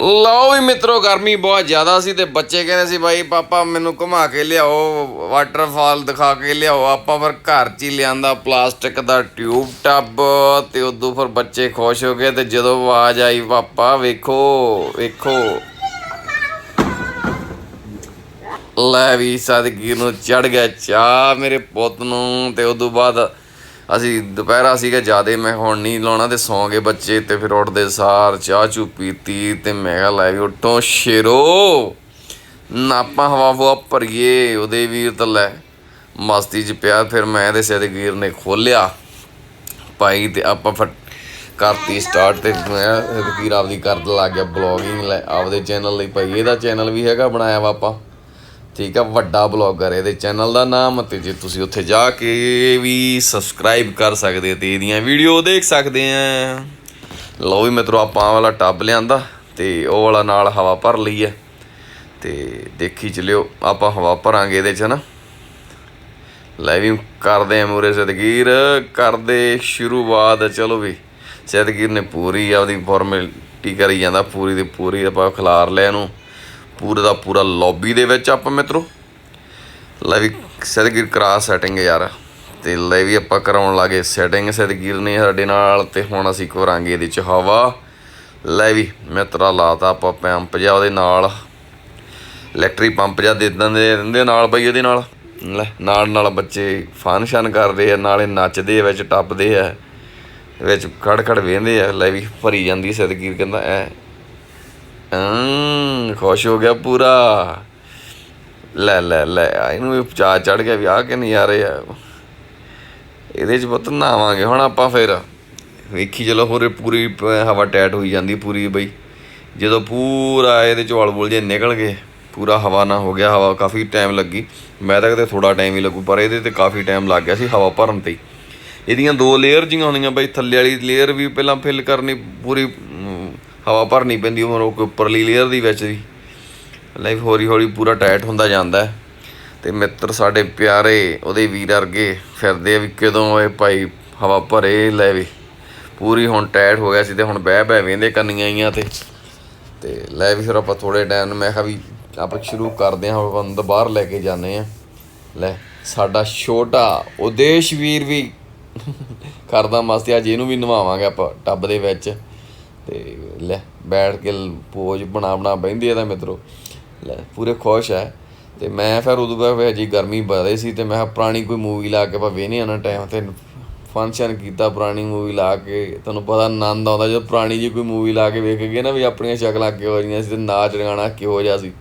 ਲਓ ਵੀ ਮਿੱਤਰੋ, ਗਰਮੀ ਬਹੁਤ ਜ਼ਿਆਦਾ ਸੀ ਤੇ ਬੱਚੇ ਕਹਿੰਦੇ ਸੀ, ਬਾਈ ਪਾਪਾ, ਮੈਨੂੰ ਘੁਮਾ ਕੇ ਲਿਆਓ ਵਾਟਰਫਾਲ ਦਿਖਾ ਕੇ ਲਿਆਓ। ਆਪਾਂ ਫਿਰ ਘਰ 'ਚ ਹੀ ਲਿਆਂਦਾ ਪਲਾਸਟਿਕ ਦਾ ਟਿਊਬ ਟੱਬ ਤੇ ਉਦੋਂ ਫਿਰ ਬੱਚੇ ਖੁਸ਼ ਹੋ ਗਏ ਤੇ ਜਦੋਂ ਆਵਾਜ਼ ਆਈ, ਪਾਪਾ, ਵੇਖੋ ਵੇਖੋ। ਲੈ ਵੀ ਸਦਗੀਰ ਨੂੰ ਚੜ ਗਿਆ ਚਾਹ ਮੇਰੇ ਪੁੱਤ ਨੂੰ ਤੇ ਉਦੋਂ ਬਾਅਦ ਅਸੀਂ ਦੁਪਹਿਰਾ ਸੀਗਾ ਜਿਆਦੇ, ਮੈਂ ਹੁਣ ਨਹੀਂ ਲਾਉਣਾ ਤੇ ਸੌਂ ਗਏ ਬੱਚੇ ਤੇ ਫਿਰ ਉੱਠਦੇ ਸਾਰ ਚਾਹ ਚੂ ਪੀਤੀ ਤੇ ਮੈਂ ਕਿਹਾ ਲੈ ਵੀ ਉੱਠੋ ਸ਼ੇਰੋ, ਨਾਪਾ ਹਵਾ ਹਵਾ ਭਰੀਏ, ਉਹਦੇ ਵੀਰ ਤਾਂ ਲੈ ਮਸਤੀ ਚ ਪਿਆ, ਫਿਰ ਮੈਂ ਤੇ ਸਦਗੀਰ ਨੇ ਖੋਲਿਆ ਭਾਈ ਤੇ ਆਪਾਂ ਫਟ ਕਰਤੀ ਸਟਾਰਟ ਤੇ ਮੈਂ ਸਦਗੀਰ ਆਪਦੀ ਕਰਨ ਲੱਗ ਗਿਆ ਬਲੌਗਿੰਗ ਲੈ, ਆਪਦੇ ਚੈਨਲ ਲਈ ਭਾਈ, ਇਹਦਾ ਚੈਨਲ ਵੀ ਹੈਗਾ ਬਣਾਇਆ ਵਾ ਆਪਾਂ। ਠੀਕ ਆ, ਵੱਡਾ ਬਲੌਗਰ ਇਹਦੇ ਚੈਨਲ ਦਾ ਨਾਮ ਤੇ ਜੇ ਤੁਸੀਂ ਉੱਥੇ ਜਾ ਕੇ ਵੀ ਸਬਸਕ੍ਰਾਈਬ ਕਰ ਸਕਦੇ ਤੇ ਇਹਦੀਆਂ ਵੀਡੀਓ ਦੇਖ ਸਕਦੇ ਆ। ਲਓ ਵੀ ਮਿੱਤਰੋ, ਆਪਾਂ ਆਹ ਵਾਲਾ ਟੱਬ ਲਿਆਂਦਾ ਤੇ ਉਹ ਵਾਲਾ ਨਾਲ ਹਵਾ ਭਰ ਲਈ ਹੈ। ਤੇ ਦੇਖੀ ਚਲਿਓ, ਆਪਾਂ ਹਵਾ ਭਰਾਂਗੇ ਇਹਦੇ ਚ ਨਾ ਲੈ ਵੀ ਕਰਦੇ ਆ ਮੂਰੇ ਸਦਗੀਰ ਕਰਦੇ ਸ਼ੁਰੂਆਤ, ਚਲੋ ਵੀ। ਸਦਗੀਰ ਨੇ ਪੂਰੀ ਆਪਦੀ ਫਾਰਮੈਲਿਟੀ ਕਰੀ ਜਾਂਦਾ, ਪੂਰੀ ਦੀ ਪੂਰੀ ਆਪਾਂ ਖਿਲਾਰ ਲਿਆ ਇਹਨੂੰ। ਪੂਰੇ ਦਾ ਪੂਰਾ ਲੌਬੀ ਦੇ ਵਿੱਚ ਆਪਾਂ ਮਿੱਤਰੋ। ਲੈ ਵੀ ਸਦਗੀਰ ਕਰਾ ਸੈਟਿੰਗ ਯਾਰ। ਤੇ ਲੈ ਵੀ ਆਪਾਂ ਕਰਾਉਣ ਲੱਗੇ ਸੈਟਿੰਗ ਸਦਗੀਰ ਨੇ ਸਾਡੇ ਨਾਲ ਤੇ ਹੁਣ ਅਸੀਂ ਕਰਾਂਗੇ ਇਹਦੇ ਚ ਹਵਾ। ਲੈ ਵੀ ਮਿੱਤਰਾ ਲਾਤਾ ਆਪਾਂ ਪੰਪ ਜਿਹਾ ਉਹਦੇ ਨਾਲ। ਇਲੈਕਟ੍ਰਿਕ ਪੰਪ ਜਿਹਾ ਦੇ ਦਿੰਦੇ ਰਹਿੰਦੇ ਨਾਲ ਬਈ ਇਹਦੇ ਨਾਲ। ਲੈ, ਨਾਲ ਨਾਲ ਬੱਚੇ ਫੰਕਸ਼ਨ ਕਰਦੇ ਆ, ਨਾਲੇ ਨੱਚਦੇ ਆ, ਵਿੱਚ ਟੱਪਦੇ ਆ। ਵਿੱਚ ਖੜ ਖੜ ਵੇਂਦੇ ਆ। ਲੈ ਵੀ ਭਰੀ ਜਾਂਦੀ ਸਦਗੀਰ ਕਹਿੰਦਾ, ਐ ਆਂ ਖੁਸ਼ ਹੋ ਗਿਆ ਪੂਰਾ। ਲੈ ਲੈ ਲੈ, ਇਹਨੂੰ ਵੀ ਚਾ ਚੜ ਗਿਆ ਵੀ ਆ ਕੇ ਨਜ਼ਾਰੇ ਆ। ਇਹਦੇ ਚ ਪੁੱਤ ਨਹਾਵਾਂਗੇ ਹੁਣ ਆਪਾਂ ਫਿਰ। ਵੇਖੀ ਚਲੋ ਹੋਰੇ ਪੂਰੀ ਹਵਾ ਟੈਟ ਹੋਈ ਜਾਂਦੀ ਪੂਰੀ ਬਈ। ਜਦੋਂ ਪੂਰਾ ਇਹਦੇ ਚ ਵਲ ਜੇ ਨਿਕਲ ਗਏ, ਪੂਰਾ ਹਵਾ ਨਾ ਹੋ ਗਿਆ, ਹਵਾ ਕਾਫੀ ਟਾਈਮ ਲੱਗੀ। ਮੈਂ ਤਾਂ ਕਿਤੇ ਥੋੜਾ ਟਾਈਮ ਹੀ ਲੱਗੂ, ਪਰ ਇਹਦੇ ਤੇ ਕਾਫੀ ਟਾਈਮ ਲੱਗ ਗਿਆ ਸੀ ਹਵਾ ਭਰਨ ਤੇ ਹੀ। ਇਹਦੀਆਂ ਦੋ ਲੇਅਰ ਜੀਆਂ ਹੁੰਦੀਆਂ ਬਈ, ਥੱਲੇ ਵਾਲੀ ਲੇਅਰ ਵੀ ਪਹਿਲਾਂ ਫਿਲ ਕਰਨੀ ਪੂਰੀ ਹਵਾ ਭਰਨੀ ਪੈਂਦੀ ਉਹ ਉਹ ਉੱਪਰਲੀ ਲੇਅਰ ਦੀ ਵਿੱਚ ਦੀ। ਲਾਈਫ ਹੌਲੀ ਹੌਲੀ ਪੂਰਾ ਟਾਈਟ ਹੁੰਦਾ ਜਾਂਦਾ ਹੈ। ਤੇ ਮਿੱਤਰ ਸਾਡੇ ਪਿਆਰੇ, ਉਹਦੇ ਵੀਰ ਵਰਗੇ ਫਿਰਦੇ ਆ ਵੀ ਕਦੋਂ ਇਹ ਭਾਈ ਹਵਾ ਭਰੇ ਲੈ ਵੀ। ਪੂਰੀ ਹੁਣ ਟਾਈਟ ਹੋ ਗਿਆ ਸੀ ਤੇ ਹੁਣ ਬਹਿ ਬਹਿ ਵੇਂਦੇ ਕੰਨੀਆਂ ਆਈਆਂ ਤੇ। ਤੇ ਲੈ ਵੀ ਫਿਰ ਆਪਾਂ ਥੋੜੇ ਟਾਈਮ ਮੈਂ ਕਿਹਾ ਵੀ ਆਪਾਂ ਸ਼ੁਰੂ ਕਰਦੇ ਹਾਂ, ਆਪਾਂ ਅੰਦਰ ਬਾਹਰ ਲੈ ਕੇ ਜਾਂਦੇ ਆ ਲੈ, ਸਾਡਾ ਛੋਟਾ ਉਦੇਸ਼ ਵੀਰ ਵੀ ਕਰਦਾ ਮਸਤੀ, ਅੱਜ ਇਹਨੂੰ ਵੀ ਨਵਾਵਾਂਗੇ ਆਪਾਂ, ਟੱਬ ਦੇ ਵਿੱਚ। ਤੇ ਲੈ, ਬੈਠ ਕੇ ਪੋਜ ਬਣਾ ਬਣਾ ਬਹਿੰਦੇ ਆ ਤਾਂ ਮਿੱਤਰੋ ਲੈ, ਪੂਰੇ ਖੁਸ਼ ਹੈ ਤੇ ਮੈਂ ਫਿਰ ਉਦੋਂ ਬਾਅਦ ਫਿਰ ਗਰਮੀ ਵਧੇ ਸੀ ਤੇ ਮੈਂ ਕਿਹਾ ਪੁਰਾਣੀ ਕੋਈ ਮੂਵੀ ਲਾ ਕੇ ਆਪਾਂ ਵੇਹਨੇ ਆ ਨਾ ਟਾਈਮ ਤੇ। ਫੰਕਸ਼ਨ ਕੀਤਾ ਪੁਰਾਣੀ ਮੂਵੀ ਲਾ ਕੇ। ਤੁਹਾਨੂੰ ਪਤਾ ਆਨੰਦ ਆਉਂਦਾ ਜਦੋਂ ਪੁਰਾਣੀ ਜੀ ਕੋਈ ਮੂਵੀ ਲਾ ਕੇ ਵੇਖ ਕੇ ਨਾ ਵੀ ਆਪਣੀਆਂ ਸ਼ਕਲਾਂ ਕਿਹੋ ਜਿਹੀਆਂ ਸੀ ਤੇ ਨਾਚ ਗਾਣਾ ਕਿਹੋ ਜਿਹਾ ਸੀ।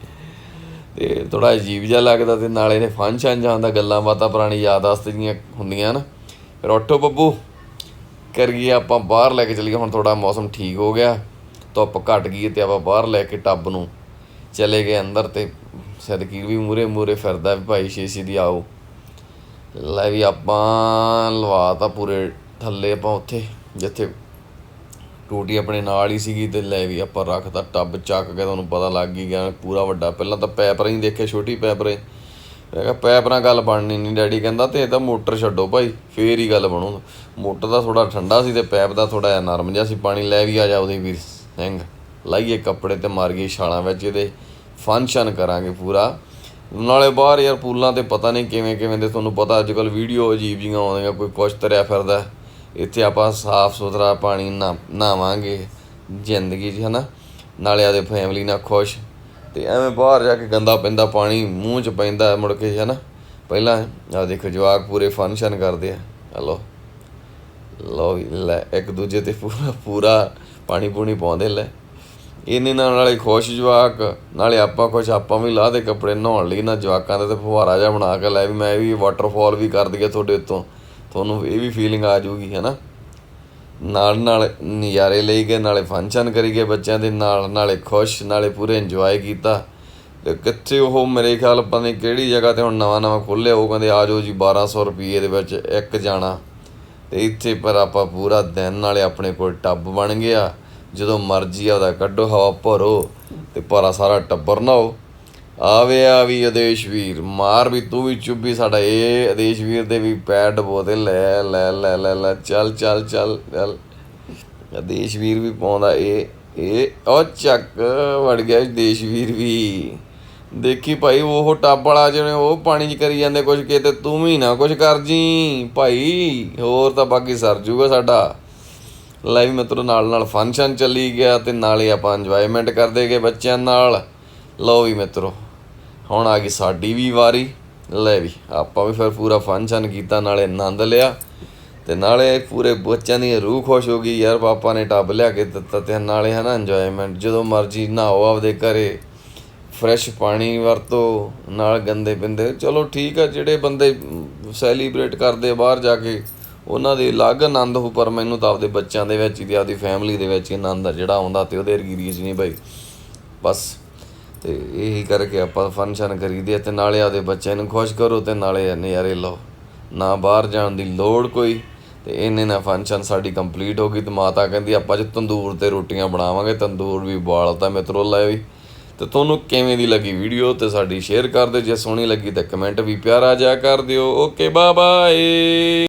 ਤੇ ਥੋੜਾ ਅਜੀਬ ਜਿਹਾ ਲੱਗਦਾ ਤੇ ਨਾਲੇ ਨੇ ਫੰਕਸ਼ਨ ਜਾਂਦਾ ਗੱਲਾਂ ਬਾਤਾਂ ਪੁਰਾਣੀ ਯਾਦਾਸ਼ਤ ਜੀਆਂ ਹੁੰਦੀਆਂ ਨਾ। ਫਿਰ ਉੱਠੋ ਬੱਬੂ। ਕਰੀਏ ਆਪਾਂ ਬਾਹਰ ਲੈ ਕੇ ਚਲੀਏ, ਹੁਣ ਥੋੜਾ ਮੌਸਮ ਠੀਕ ਹੋ ਗਿਆ, ਧੁੱਪ ਘਟ ਗਈ ਤੇ ਆਪਾਂ ਬਾਹਰ ਲੈ ਕੇ ਟੱਬ ਨੂੰ ਚਲੇ ਗਏ ਅੰਦਰ ਤੇ ਸਦਕੀਰ ਵੀ ਮੂਰੇ ਮੂਰੇ ਫਿਰਦਾ ਵੀ ਭਾਈ ਛੇ ਦੀ ਆਓ। ਲੈ ਵੀ ਆਪਾਂ ਲਵਾਤਾ ਪੂਰੇ ਥੱਲੇ ਆਪਾਂ ਉੱਥੇ, ਜਿੱਥੇ ਟੂਟੀ ਆਪਣੇ ਨਾਲ ਹੀ ਸੀਗੀ ਤੇ ਲੈ ਵੀ ਆਪਾਂ ਰੱਖਤਾ ਟੱਬ ਚੱਕ ਕੇ ਤੁਹਾਨੂੰ ਪਤਾ ਲੱਗ ਹੀ ਗਿਆ, ਪੂਰਾ ਵੱਡਾ। ਪਹਿਲਾਂ ਤਾਂ ਪੈਪ ਰਾਂ ਹੀ ਦੇਖੇ, ਛੋਟੀ ਪੈਪ ਰੇ ਮੈਂ ਕਿਹਾ ਪੈਪ ਨਾਲ ਗੱਲ ਬਣਨੀ ਨਹੀਂ ਡੈਡੀ ਕਹਿੰਦਾ, ਤੇ ਇਹ ਤਾਂ ਮੋਟਰ ਛੱਡੋ ਭਾਈ, ਫੇਰ ਹੀ ਗੱਲ ਬਣੂ ਮੋਟਰ ਦਾ ਥੋੜਾ ਠੰਡਾ ਸੀ ਤੇ ਪੈਪ ਦਾ ਥੋੜਾ ਜਿਹਾ ਨਰਮ ਜਿਹਾ ਸੀ, ਪਾਣੀ ਲੈ ਵੀ ਆ ਜਾ ਉਹਦੇ ਵੀਰ ਸਿੰਘ। ਲਾਈਏ ਕੱਪੜੇ ਤੇ ਮਾਰੀਏ ਛਾਲਾਂ ਵਿੱਚ, ਇਹਦੇ ਫੰਕਸ਼ਨ ਕਰਾਂਗੇ ਪੂਰਾ। ਨਾਲੇ ਬਾਹਰ ਯਾਰ ਪੂਲਾਂ ਤੇ ਪਤਾ ਨਹੀਂ ਕਿਵੇਂ ਕਿਵੇਂ ਦੇ, ਤੁਹਾਨੂੰ ਪਤਾ ਅੱਜ ਕੱਲ ਵੀਡੀਓ ਅਜੀਬ ਜੀਆਂ ਆਉਂਦੀਆਂ, ਕੋਈ ਕੁਛ ਤਰਿਆ ਫਿਰਦਾ। ਇੱਥੇ ਆਪਾਂ ਸਾਫ਼ ਸੁਥਰਾ ਪਾਣੀ ਨਾ, ਨਹਾਵਾਂਗੇ, ਜ਼ਿੰਦਗੀ 'ਚ, ਹਨਾ? ਨਾਲੇ ਆਦੇ ਫੈਮਿਲੀ ਨਾਲ ਖੁਸ਼। ਤੇ ਐਵੇਂ ਬਾਹਰ ਜਾ ਕੇ ਗੰਦਾ ਪੈਂਦਾ, ਪਾਣੀ ਮੂੰਹ 'ਚ ਪੈਂਦਾ ਮੁੜ ਕੇ, ਹਨਾ? ਪਹਿਲਾਂ ਆ ਦੇਖੋ, ਜਵਾਕ ਪੂਰੇ ਫੰਕਸ਼ਨ ਕਰਦੇ ਆ। ਹਲੋ? ਲੋ ਵੀ, ਲੈ, ਇੱਕ ਦੂਜੇ ਤੇ ਪੂਰਾ ਪੂਰਾ ਪਾਣੀ ਪੂਣੀ ਪਾਉਂਦੇ, ਲੈ। ਇਹਨੇ ਨਾਲ ਨਾਲੇ ਖੁਸ਼ ਜਵਾਕ, ਨਾਲੇ ਆਪਾਂ ਕੁਛ ਆਪਾਂ ਵੀ ਲਾ ਦੇ ਕੱਪੜੇ ਨਹਾਉਣ ਲਈ ਨਾ ਜਵਾਕਾਂ ਦੇ ਤੇ ਫੁਹਾਰਾ ਜਿਹਾ ਬਣਾ ਕੇ ਲੈ ਵੀ ਮੈਂ ਵੀ ਵਾਟਰਫਾਲ ਵੀ ਕਰ ਦਈਏ ਤੁਹਾਡੇ ਉੱਤੋਂ। ਤੁਹਾਨੂੰ ਇਹ ਵੀ ਫੀਲਿੰਗ ਆ ਜਾਊਗੀ, ਹੈਨਾ? ਨਾਲ ਨਾਲ ਨਜ਼ਾਰੇ ਲਈ ਗਏ, ਨਾਲੇ ਫੰਕਸ਼ਨ ਕਰੀ ਗਏ ਬੱਚਿਆਂ ਦੇ ਨਾਲ, ਨਾਲੇ ਖੁਸ਼, ਨਾਲੇ ਪੂਰੇ ਇੰਜੋਏ ਕੀਤਾ। ਤੇ ਕਿੱਥੇ ਉਹ ਮੇਰੇ ਖਿਆਲ ਪਤਾ ਨਹੀਂ ਕਿਹੜੀ ਜਗ੍ਹਾ ਤੇ ਹੁਣ ਨਵਾਂ ਨਵਾਂ ਖੋਲ੍ਹਿਆ, ਉਹ ਕਹਿੰਦੇ ਆ ਜਾਓ ਜੀ 1200 ਰੁਪਏ ਦੇ ਵਿੱਚ ਇੱਕ ਜਾਣਾ। ਤੇ ਇੱਥੇ ਪਰ ਆਪਾਂ ਪੂਰਾ ਦਿਨ ਨਾਲੇ ਆਪਣੇ ਕੋਲ ਟੱਬ ਬਣ ਗਿਆ। ਜਦੋਂ ਮਰਜ਼ੀ ਆਦਾ ਕੱਢੋ, ਹਵਾ ਭਰੋ ਤੇ ਭਾਰਾ ਸਾਰਾ ਟੱਬਰ ਨਹਾਓ। ਆਵੇ ਆ ਵੀ ਆਦੇਸ਼ ਵੀਰ, ਮਾਰ ਵੀ ਤੂੰ ਵੀ ਚੁੱਭੀ ਸਾਡਾ, ਇਹ ਆਦੇਸ਼ ਵੀਰ ਦੇ ਵੀ ਪੈਰ ਡਬੋਤੇ ਲੈ ਲੈ ਲੈ ਲੈ ਲੈ, ਚੱਲ ਚੱਲ ਚੱਲ ਚੱਲ। ਆਦੇਸ਼ ਵੀਰ ਵੀ ਪਾਉਂਦਾ, ਇਹ ਇਹ, ਉਹ ਚੱਕ ਵੜ ਗਿਆ ਦੇਸ਼ਵੀਰ ਵੀ। ਦੇਖੀ ਭਾਈ, ਉਹ ਟੱਬ ਵਾਲਾ ਜਿਵੇਂ ਉਹ ਪਾਣੀ 'ਚ ਕਰੀ ਜਾਂਦੇ ਕੁਝ ਕਿਤੇ ਤੂੰ ਵੀ ਨਾ ਕੁਝ ਕਰ ਜੀ। ਭਾਈ, ਹੋਰ ਤਾਂ ਬਾਕੀ ਸਰ ਜੂਗਾ ਸਾਡਾ। ਲਾਈਵ ਮਿੱਤਰੋ ਨਾਲ ਨਾਲ ਫੰਕਸ਼ਨ ਚੱਲੀ ਗਿਆ ਤੇ ਨਾਲੇ ਆਪਾਂ ਇੰਜੋਇਮੈਂਟ ਕਰਦੇ ਗਏ ਬੱਚਿਆਂ ਨਾਲ। ਲਓ ਵੀ ਮਿੱਤਰੋ। ਹੁਣ ਆ ਗਈ ਸਾਡੀ ਵੀ ਵਾਰੀ। ਲੈ ਵੀ, ਆਪਾਂ ਵੀ ਫਿਰ ਪੂਰਾ ਫੰਕਸ਼ਨ ਕੀਤਾ, ਨਾਲੇ ਆਨੰਦ ਲਿਆ। ਤੇ ਨਾਲੇ ਪੂਰੇ ਬੱਚਿਆਂ ਦੀ ਰੂਹ ਖੁਸ਼ ਹੋ ਗਈ, ਯਾਰ ਪਾਪਾ ਨੇ ਟੱਬ ਲਿਆ ਕੇ ਦਿੱਤਾ ਤੇ ਨਾਲੇ ਹਨਾ ਇੰਜੋਇਮੈਂਟ ਜਦੋਂ ਮਰਜ਼ੀ ਨਹਾਓ ਆਪਦੇ ਘਰੇ। ਫਰੈਸ਼ ਪਾਣੀ ਵਰਤੋ, ਨਾਲ ਗੰਦੇ ਪਿੰਦੇ। ਚਲੋ ਠੀਕ ਆ, ਜਿਹੜੇ ਬੰਦੇ ਸੈਲੀਬ੍ਰੇਟ ਕਰਦੇ ਆ ਬਾਹਰ ਜਾ ਕੇ, ਉਹਨਾਂ ਦੇ ਅਲੱਗ ਆਨੰਦ ਹੋ, ਪਰ ਮੈਨੂੰ ਤਾਂ ਆਪਦੇ ਬੱਚਿਆਂ ਦੇ ਵਿੱਚ ਹੀ ਤੇ ਆਪਦੀ ਫੈਮਿਲੀ ਦੇ ਵਿੱਚ ਹੀ ਆਨੰਦ ਆ, ਜਿਹੜਾ ਆਉਂਦਾ ਤੇ ਉਹਦੇ ਵਰਗੀ ਰੀਸ ਨਹੀਂ ਭਾਈ ਬਸ। ਤੇ ਇਹੀ ਕਰਕੇ ਆਪਾਂ ਫੰਕਸ਼ਨ ਕਰੀਦੇ ਆ ਤੇ ਨਾਲੇ ਆਪਦੇ ਬੱਚਿਆਂ ਨੂੰ ਖੁਸ਼ ਕਰੋ ਤੇ ਨਾਲੇ ਨਜ਼ਾਰੇ ਲਓ। ਨਾ ਬਾਹਰ ਜਾਣ ਦੀ ਲੋੜ ਕੋਈ ਤੇ ਇਹਨੇ ਨਾ ਫੰਕਸ਼ਨ ਸਾਡੀ ਕੰਪਲੀਟ ਹੋ ਗਈ ਤੇ ਮਾਤਾ ਕਹਿੰਦੀ ਆਪਾਂ ਜੇ ਤੰਦੂਰ ਤੇ ਰੋਟੀਆਂ ਬਣਾਵਾਂਗੇ, ਤੰਦੂਰ ਵੀ ਬਾਲਤਾ ਮਿੱਤਰੋ ਲੈ ਵੀ ਤੇ ਤੁਹਾਨੂੰ ਕਿਵੇਂ ਦੀ ਲੱਗੀ ਵੀਡੀਓ ਤੇ ਸਾਡੀ ਸ਼ੇਅਰ ਕਰ ਦਿਓ, ਜੇ ਸੋਹਣੀ ਲੱਗੀ ਤਾਂ ਕਮੈਂਟ ਵੀ ਪਿਆਰਾ ਜਿਹਾ ਕਰ ਦਿਓ। Okay bye bye